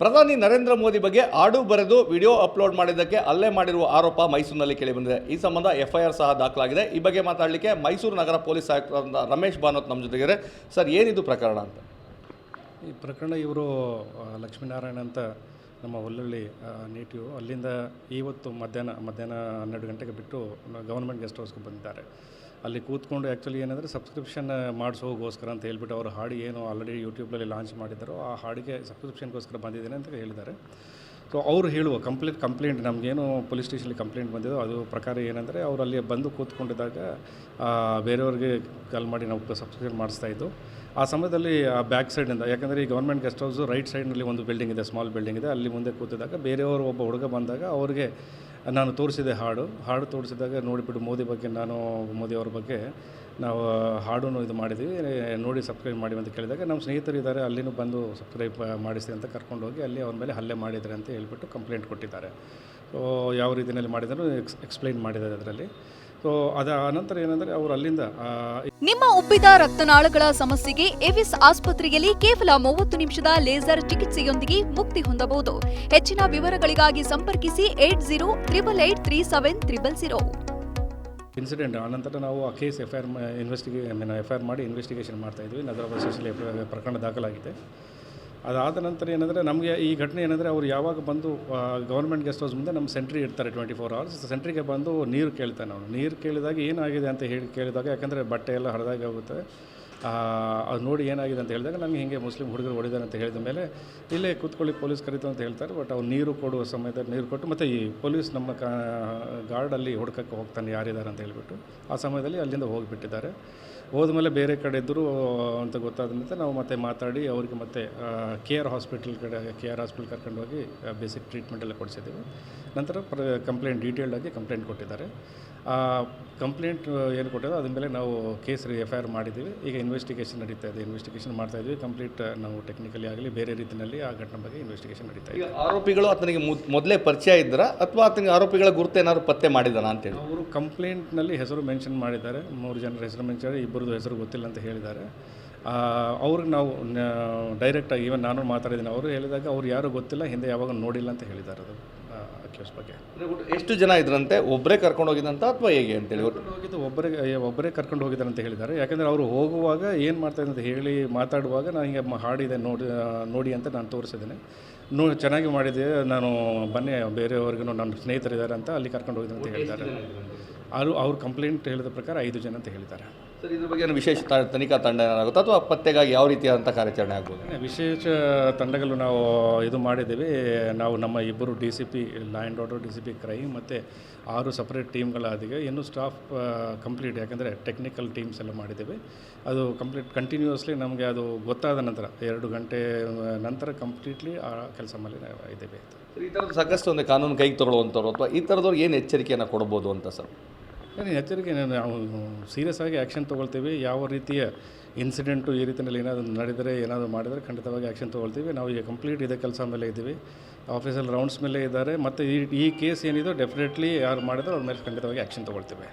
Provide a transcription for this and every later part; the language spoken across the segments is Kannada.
ಪ್ರಧಾನಿ ನರೇಂದ್ರ ಮೋದಿ ಬಗ್ಗೆ ಆಡು ಬರೆದು ವಿಡಿಯೋ ಅಪ್ಲೋಡ್ ಮಾಡಿದ್ದಕ್ಕೆ ಅಲ್ಲೇ ಮಾಡಿರುವ ಆರೋಪ ಮೈಸೂರಿನಲ್ಲಿ ಕೇಳಿಬಂದಿದೆ. ಈ ಸಂಬಂಧ ಎಫ್ಐಆರ್ ಸಹ ದಾಖಲಾಗಿದೆ. ಈ ಬಗ್ಗೆ ಮಾತಾಡಲಿಕ್ಕೆ ಮೈಸೂರು ನಗರ ಪೊಲೀಸ್ ಆಯುಕ್ತರಾದ ರಮೇಶ್ ಭಾನೋತ್ ನಮ್ಮ ಜೊತೆಗಿದ್ದಾರೆ. ಸರ್, ಏನಿದು ಪ್ರಕರಣ ಅಂತ? ಈ ಪ್ರಕರಣ ಇವರು ಲಕ್ಷ್ಮೀನಾರಾಯಣ ಅಂತ ನಮ್ಮ ಹೊಲ್ಲಳ್ಳಿ ನೇಟಿವ್ ಅಲ್ಲಿಂದ ಇವತ್ತು ಮಧ್ಯಾಹ್ನ ಮಧ್ಯಾಹ್ನ ಹನ್ನೆರಡು ಗಂಟೆಗೆ ಬಿಟ್ಟು ಗೌರ್ಮೆಂಟ್ ಗೆಸ್ಟ್ ಹೌಸ್ಗೆ ಬಂದಿದ್ದಾರೆ. ಅಲ್ಲಿ ಕೂತ್ಕೊಂಡು ಆ್ಯಕ್ಚುಲಿ ಏನಂದರೆ ಸಬ್ಸ್ಕ್ರಿಪ್ಷನ್ ಮಾಡಿಸೋಗೋಸ್ಕರ ಅಂತ ಹೇಳ್ಬಿಟ್ಟು ಅವರು ಹಾಡು ಏನು ಆಲ್ರೆಡಿ ಯೂಟ್ಯೂಬ್ನಲ್ಲಿ ಲಾಂಚ್ ಮಾಡಿದ್ದಾರೋ ಆ ಹಾಡಿಗೆ ಸಬ್ಸ್ಕ್ರಿಪ್ಷನ್ಗೋಸ್ಕರ ಬಂದಿದ್ದೇನೆ ಅಂತ ಹೇಳಿದ್ದಾರೆ. ಸೊ ಅವರು ಹೇಳುವ ಕಂಪ್ಲೇಂಟ್ ಕಂಪ್ಲೇಂಟ್ ನಮಗೇನು ಪೊಲೀಸ್ ಸ್ಟೇಷನಲ್ಲಿ ಕಂಪ್ಲೇಂಟ್ ಬಂದಿದೋ ಅದು ಪ್ರಕಾರ ಏನಂದರೆ ಅವರು ಅಲ್ಲಿ ಬಂದು ಕೂತ್ಕೊಂಡಿದ್ದಾಗ ಬೇರೆಯವ್ರಿಗೆ ಕಾಲ್ ಮಾಡಿ ನಾವು ಸಬ್ಸ್ಕ್ರಿಪ್ಷನ್ ಮಾಡಿಸ್ತಾ ಇದ್ದು, ಆ ಸಮಯದಲ್ಲಿ ಆ ಬ್ಯಾಕ್ ಸೈಡಿಂದ ಯಾಕಂದರೆ ಈ ಗೌರ್ಮೆಂಟ್ ಗೆಸ್ಟ್ ಹೌಸು ರೈಟ್ ಸೈಡ್ನಲ್ಲಿ ಒಂದು ಬಿಲ್ಡಿಂಗ್ ಇದೆ ಸ್ಮಾಲ್ ಬಿಲ್ಡಿಂಗ್ ಇದೆ. ಅಲ್ಲಿ ಮುಂದೆ ಕೂತಿದ್ದಾಗ ಬೇರೆಯವರು ಒಬ್ಬ ಹುಡುಗ ಬಂದಾಗ ಅವ್ರಿಗೆ ನಾನು ತೋರಿಸಿದೆ ಹಾಡು. ಹಾಡು ತೋರಿಸಿದಾಗ ನೋಡಿಬಿಟ್ಟು ಮೋದಿ ಬಗ್ಗೆ ನಾನು, ಮೋದಿ ಅವ್ರ ಬಗ್ಗೆ ನಾವು ಹಾಡನ್ನು ಇದು ಮಾಡಿದ್ವಿ. ನೋಡಿ ಸಬ್ಸ್ಕ್ರೈಬ್ ಮಾಡಿ ಅಂತ ಕೇಳಿದಾಗ ನಮ್ಮ ಸ್ನೇಹಿತರು ಇದ್ದಾರೆ, ಅಲ್ಲಿನೂ ಬಂದು ಸಬ್ಸ್ಕ್ರೈಬ್ ಮಾಡಿಸಿ ಅಂತ ಕರ್ಕೊಂಡು ಹೋಗಿ ಅಲ್ಲಿ ಅವ್ರ ಮೇಲೆ ಹಲ್ಲೆ ಮಾಡಿದರೆ ಅಂತ ಹೇಳ್ಬಿಟ್ಟು ಕಂಪ್ಲೇಂಟ್ ಕೊಟ್ಟಿದ್ದಾರೆ. ಸೊ ಯಾವ ರೀತಿಯಲ್ಲಿ ಮಾಡಿದ್ರು, ಎಕ್ಸ್, ಎಕ್ಸ್ಪ್ಲೈನ್ ಮಾಡಿದ್ದಾರೆ ಅದರಲ್ಲಿ. ಸೊ ಅದ ಅನಂತರ ಏನಂದರೆ ಅವರು ಅಲ್ಲಿಂದ ನಿಮ್ಮ ಉಬ್ಬಿದ ರಕ್ತನಾಳಗಳ ಸಮಸ್ಯೆಗೆ ಎವಿಸ್ ಆಸ್ಪತ್ರೆಯಲ್ಲಿ ಕೇವಲ ಮೂವತ್ತು ನಿಮಿಷದ ಲೇಸರ್ ಚಿಕಿತ್ಸೆಯೊಂದಿಗೆ ಮುಕ್ತಿ ಹೊಂದಬಹುದು. ಹೆಚ್ಚಿನ ವಿವರಗಳಿಗಾಗಿ ಸಂಪರ್ಕಿಸಿ eight zero triple eight three seven triple zero. Incident ಆನಂತರ ನಾವು ಆ case F I R investigation I mean F I R ಮಾಡಿ ಇನ್ವೆಸ್ಟಿಗೇಷನ್ ಮಾಡ್ತಾಯಿದ್ವಿ ನಗರ ಸ್ಟೇಷನಲ್ಲಿ ಪ್ರಕರಣ ದಾಖಲಾಗಿದೆ. ಅದಾದ ನಂತರ ಏನಂದರೆ ನಮಗೆ ಈ ಘಟನೆ ಏನಂದರೆ ಅವ್ರು ಯಾವಾಗ ಬಂದು ಗೌರ್ಮೆಂಟ್ ಗೆಸ್ಟ್ ಹೌಸ್ ಮುಂದೆ ನಮ್ಮ ಸೆಂಟ್ರಿ ಇರ್ತಾರೆ ಟ್ವೆಂಟಿ ಫೋರ್ ಅವರ್ಸ್ ಸೆಂಟ್ರಿಗೆ ಬಂದು ನೀರು ಕೇಳ್ತಾನೆ ಅವನು. ನೀರು ಕೇಳಿದಾಗ ಏನಾಗಿದೆ ಅಂತ ಹೇಳಿ ಕೇಳಿದಾಗ ಯಾಕಂದರೆ ಬಟ್ಟೆ ಎಲ್ಲ ಹರಿದಾಗಿ ಆಗುತ್ತೆ ಆ, ಅದು ನೋಡಿ ಏನಾಗಿದೆ ಅಂತ ಹೇಳಿದಾಗ, ನನಗೆ ಹಿಂಗೆ ಮುಸ್ಲಿಂ ಹುಡುಗರು ಹೊಡಿದಾರೆ ಅಂತ ಹೇಳಿದ ಮೇಲೆ, ಇಲ್ಲೇ ಕೂತ್ಕೊಳ್ಳಿ, ಪೊಲೀಸ್ ಕರೀತು ಅಂತ ಹೇಳ್ತಾರೆ, ಬಟ್ ಅವ್ರು ನೀರು ಕೊಡುವ ಸಮಯದಲ್ಲಿ ನೀರು ಕೊಟ್ಟು, ಮತ್ತು ಈ ಪೊಲೀಸ್ ನಮ್ಮ ಕಾ, ಗಾರ್ಡಲ್ಲಿ ಹುಡ್ಕಕ್ಕೆ ಹೋಗ್ತಾನೆ ಯಾರಿದ್ದಾರೆ ಅಂತ ಹೇಳ್ಬಿಟ್ಟು, ಆ ಸಮಯದಲ್ಲಿ ಅಲ್ಲಿಂದ ಹೋಗಿಬಿಟ್ಟಿದ್ದಾರೆ. ಹೋದ್ಮೇಲೆ ಬೇರೆ ಕಡೆ ಇದ್ದರು, ಅಂತ ಗೊತ್ತಾದ ನಂತರ ನಾವು ಮತ್ತೆ ಮಾತಾಡಿ, ಅವರಿಗೆ ಮತ್ತೆ ಕೆ ಆರ್ ಹಾಸ್ಪಿಟಲ್ ಕಡೆ ಕೆ ಆರ್ ಹಾಸ್ಪಿಟಲ್ ಕರ್ಕೊಂಡು ಹೋಗಿ ಬೇಸಿಕ್ ಟ್ರೀಟ್ಮೆಂಟ್ ಎಲ್ಲ ಕೊಡಿಸಿದ್ದೀವಿ. ನಂತರ ಪ್ರ, ಕಂಪ್ಲೇಂಟ್ ಡೀಟೇಲ್ಡಾಗಿ ಕಂಪ್ಲೇಂಟ್ ಕೊಟ್ಟಿದ್ದಾರೆ. ಕಂಪ್ಲೇಂಟ್ ಏನು ಕೊಟ್ಟಿದ್ದೋ ಅದ್ರ ಮೇಲೆ ನಾವು ಕೇಸ್ ಎಫ್ ಐ ಆರ್ ಮಾಡಿದ್ದೀವಿ. ಈಗ ಇನ್ವೆಸ್ಟಿಗೇಷನ್ ನಡೀತಾ ಇದೆ. ಇನ್ವೆಸ್ಟಿಗೇಷನ್ ಮಾಡ್ತಾ ಇದ್ವಿ. ಕಂಪ್ಲೀಟ್ ನಾವು ಟೆಕ್ನಿಕಲಿ ಆಗಲಿ ಬೇರೆ ರೀತಿಯಲ್ಲಿ ಆ ಘಟನೆ ಬಗ್ಗೆ ಇನ್ವೆಸ್ಟಿಗೇಷನ್ ನಡೀತಾ ಇದೆ. ಆರೋಪಿಗಳು ಆತನಿಗೆ ಮುದ್- ಮೊದಲೇ ಪರಿಚಯ ಇದ್ದರ ಅಥವಾ ಆತನಿಗೆ ಆರೋಪಿಗಳ ಗುರುತು ಏನಾದ್ರು ಪತ್ತೆ ಮಾಡಿದಾನ ಅಂತೇಳಿ ಅವರು ಕಂಪ್ಲೇಂಟ್ನಲ್ಲಿ ಹೆಸರು ಮೆನ್ಷನ್ ಮಾಡಿದ್ದಾರೆ. ಮೂರು ಜನರ ಹೆಸರು ಮೆನ್ಷನ್ ಇಬ್ಬರದು ಹೆಸರು ಗೊತ್ತಿಲ್ಲ ಅಂತ ಹೇಳಿದ್ದಾರೆ. ಅವ್ರಿಗೆ ನಾವು ಡೈರೆಕ್ಟಾಗಿ ಈವನ್ ನಾನು ಮಾತಾಡಿದ್ದೀನಿ ಅವರು ಹೇಳಿದಾಗ ಅವ್ರು ಯಾರೂ ಗೊತ್ತಿಲ್ಲ ಹಿಂದೆ ಯಾವಾಗ ನೋಡಿಲ್ಲ ಅಂತ ಹೇಳಿದ್ದಾರೆ ಅದು ಅಕ್ಯೂಸ್ ಬಗ್ಗೆ. ಎಷ್ಟು ಜನ ಇದ್ರಂತೆ? ಒಬ್ಬರೇ ಕರ್ಕೊಂಡು ಹೋಗಿದಂತ ಅಥವಾ ಹೇಗೆ ಅಂತ ಹೇಳಿ? ಕರ್ಕೊಂಡು ಹೋಗಿದ್ದು ಒಬ್ಬರೇ ಒಬ್ಬರೇ ಕರ್ಕೊಂಡು ಹೋಗಿದ್ದಾರೆ ಅಂತ ಹೇಳಿದ್ದಾರೆ. ಯಾಕಂದರೆ ಅವರು ಹೋಗುವಾಗ ಏನು ಮಾಡ್ತಾರೆ ಅಂತ ಹೇಳಿ ಮಾತಾಡುವಾಗ ನಾನು ಹಿಂಗೆ ಹಾಡಿದೆ ನೋಡಿ ನೋಡಿ ಅಂತ ನಾನು ತೋರಿಸಿದ್ದೇನೆ. ನೋ ಚೆನ್ನಾಗಿ ಮಾಡಿದೆ ನಾನು ಬನ್ನಿ ಬೇರೆಯವ್ರಿಗೂ ನನ್ನ ಸ್ನೇಹಿತರಿದ್ದಾರೆ ಅಂತ ಅಲ್ಲಿ ಕರ್ಕೊಂಡು ಹೋಗಿದ್ದೆ ಅಂತ ಹೇಳಿದ್ದಾರೆ. ಅವರು ಅವ್ರ ಕಂಪ್ಲೇಂಟ್ ಹೇಳಿದ ಪ್ರಕಾರ ಐದು ಜನ ಅಂತ ಹೇಳಿದ್ದಾರೆ. ಸರ್ ಇದ್ರ ಬಗ್ಗೆ ವಿಶೇಷ ತ- ತನಿಖಾ ತಂಡ ಏನಾಗುತ್ತಾ? ಅಥವಾ ಪತ್ತೆಗಾಗಿ ಯಾವ ರೀತಿಯಾದಂಥ ಕಾರ್ಯಾಚರಣೆ ಆಗ್ಬೋದು? ವಿಶೇಷ ತಂಡಗಳು ನಾವು ಇದು ಮಾಡಿದ್ದೀವಿ. ನಾವು ನಮ್ಮ ಇಬ್ಬರು D C P law and order D C P crime ಮತ್ತು ಆರು ಸಪ್ರೇಟ್ ಟೀಮ್ಗಳಾದಿಗೆ ಇನ್ನೂ ಸ್ಟಾಫ್ ಕಂಪ್ಲೀಟ್ ಯಾಕಂದರೆ ಟೆಕ್ನಿಕಲ್ ಟೀಮ್ಸ್ ಎಲ್ಲ ಮಾಡಿದ್ದೀವಿ. ಅದು ಕಂಪ್ಲೀಟ್ ಕಂಟಿನ್ಯೂಸ್ಲಿ ನಮಗೆ ಅದು ಗೊತ್ತಾದ ನಂತರ ಎರಡು ಗಂಟೆ ನಂತರ ಕಂಪ್ಲೀಟ್ಲಿ ಆ ಕೆಲಸ ಮೇಲೆ ಇದ್ದೇವೆ ಈ ಥರದ್ದು ಸಾಕಷ್ಟು ಒಂದು ಕಾನೂನು ಕೈಗೆ ತಗೊಳ್ಳುವಂಥವ್ರು ಅಥವಾ ಈ ಥರದವ್ರು ಏನು ಎಚ್ಚರಿಕೆಯನ್ನು ಕೊಡ್ಬೋದು ಅಂತ ಸರ್? ಎಚ್ಚರಿಕೆ ನಾವು ಸೀರಿಯಸ್ ಆಗಿ ಆ್ಯಕ್ಷನ್ ತೊಗೊಳ್ತೀವಿ. ಯಾವ ರೀತಿಯ ಇನ್ಸಿಡೆಂಟು ಈ ರೀತಿಯಲ್ಲಿ ಏನಾದರೂ ನಡೆದರೆ, ಏನಾದರೂ ಮಾಡಿದರೆ ಖಂಡಿತವಾಗಿ ಆ್ಯಕ್ಷನ್ ತೊಗೊಳ್ತೀವಿ. ನಾವು ಈಗ ಕಂಪ್ಲೀಟ್ ಇದೇ ಕೆಲಸ ಮೇಲೆ ಇದ್ದೀವಿ. ಆಫೀಸಲ್ಲಿ ರೌಂಡ್ಸ್ ಮೇಲೆ ಇದ್ದಾರೆ. ಮತ್ತು ಈ ಈ ಕೇಸ್ ಏನಿದೆ ಡೆಫಿನೆಟ್ಲಿ ಯಾರು ಮಾಡಿದ್ರೆ ಅವ್ರ ಮೇಲೆ ಖಂಡಿತವಾಗಿ ಆ್ಯಕ್ಷನ್ ತೊಗೊಳ್ತೀವಿ.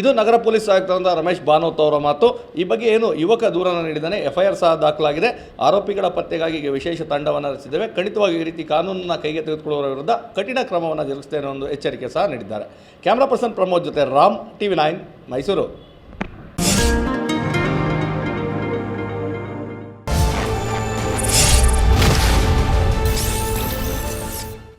ಇದು ನಗರ ಪೊಲೀಸ್ ಆಯುಕ್ತರಾದ ರಮೇಶ್ ಬಾನೋತ್ ಅವರ ಮಾತು. ಈ ಬಗ್ಗೆ ಏನು ಯುವಕ ದೂರನ್ನು ನೀಡಿದ್ದಾನೆ, ಎಫ್ಐಆರ್ ಸಹ ದಾಖಲಾಗಿದೆ. ಆರೋಪಿಗಳ ಪತ್ತೆಗಾಗಿ ವಿಶೇಷ ತಂಡವನ್ನು ರಚಿಸಿದ್ದೇವೆ. ಖಂಡಿತವಾಗಿ ಈ ರೀತಿ ಕಾನೂನನ್ನು ಕೈಗೆ ತೆಗೆದುಕೊಳ್ಳುವವರ ವಿರುದ್ಧ ಕಠಿಣ ಕ್ರಮವನ್ನು ಜರುಗಿಸ್ತೇನೆ ಅನ್ನೋ ಒಂದು ಎಚ್ಚರಿಕೆ ಸಹ ನೀಡಿದ್ದಾರೆ. ಕ್ಯಾಮ್ರಾ ಪರ್ಸನ್ ಪ್ರಮೋದ್ ಜೊತೆ ರಾಮ್, ಟಿವಿ ನೈನ್, ಮೈಸೂರು.